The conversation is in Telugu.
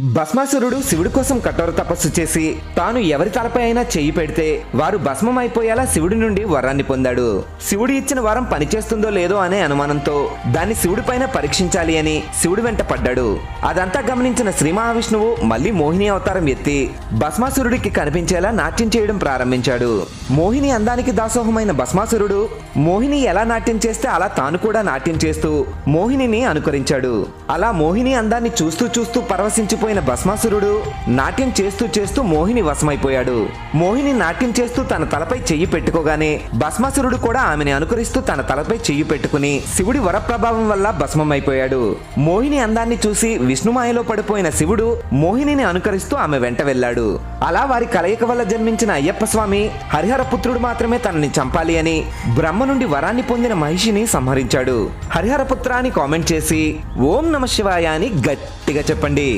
భస్మాసురుడు శివుడి కోసం కఠోర తపస్సు చేసి తాను ఎవరి తలపై అయినా చేయి పెడితే వారు భస్మం అయిపోయేలా శివుడి నుండి వరాన్ని పొందాడు. శివుడు ఇచ్చిన వరం పనిచేస్తుందో లేదో అనే అనుమానంతో దాన్ని శివుడిపైన పరీక్షించాలి అని శివుడి వెంట పడ్డాడు. అదంతా గమనించిన శ్రీ మహావిష్ణువు మళ్ళీ మోహిని అవతారం ఎత్తి భస్మాసురుడికి కనిపించేలా నాట్యం చేయడం ప్రారంభించాడు. మోహిని అందానికి దాసోహమైన భస్మాసురుడు మోహిని ఎలా నాట్యం చేస్తే అలా తాను కూడా నాట్యం చేస్తూ మోహిని అనుకరించాడు. అలా మోహిని అందాన్ని చూస్తూ చూస్తూ పరవశించిపోయిన భస్మాసురుడు నాట్యం చేస్తూ చేస్తూ మోహిని వశమైపోయాడు. మోహిని నాట్యం చేస్తూ తన తలపై చెయ్యి పెట్టుకోగానే భస్మాసురుడు కూడా ఆమెని అనుకరిస్తూ తన తలపై చెయ్యి పెట్టుకుని శివుడి వరప్రభావం వల్ల భస్మమైపోయాడు. మోహిని అందాన్ని చూసి విష్ణుమాయలో పడిపోయిన శివుడు మోహినిని అనుకరిస్తూ ఆమె వెంట వెళ్ళాడు. అలా వారి కలయిక వల్ల జన్మించిన అయ్యప్ప స్వామి హరిహర పుత్రుడు మాత్రమే తనని చంపాలి అని బ్రహ్మ నుండి వరాన్ని పొందిన మహిషిని సంహరించాడు. హరిహరపుత్ర అని కామెంట్ చేసి ఓం నమ శివాయ అని గట్టిగా చెప్పండి.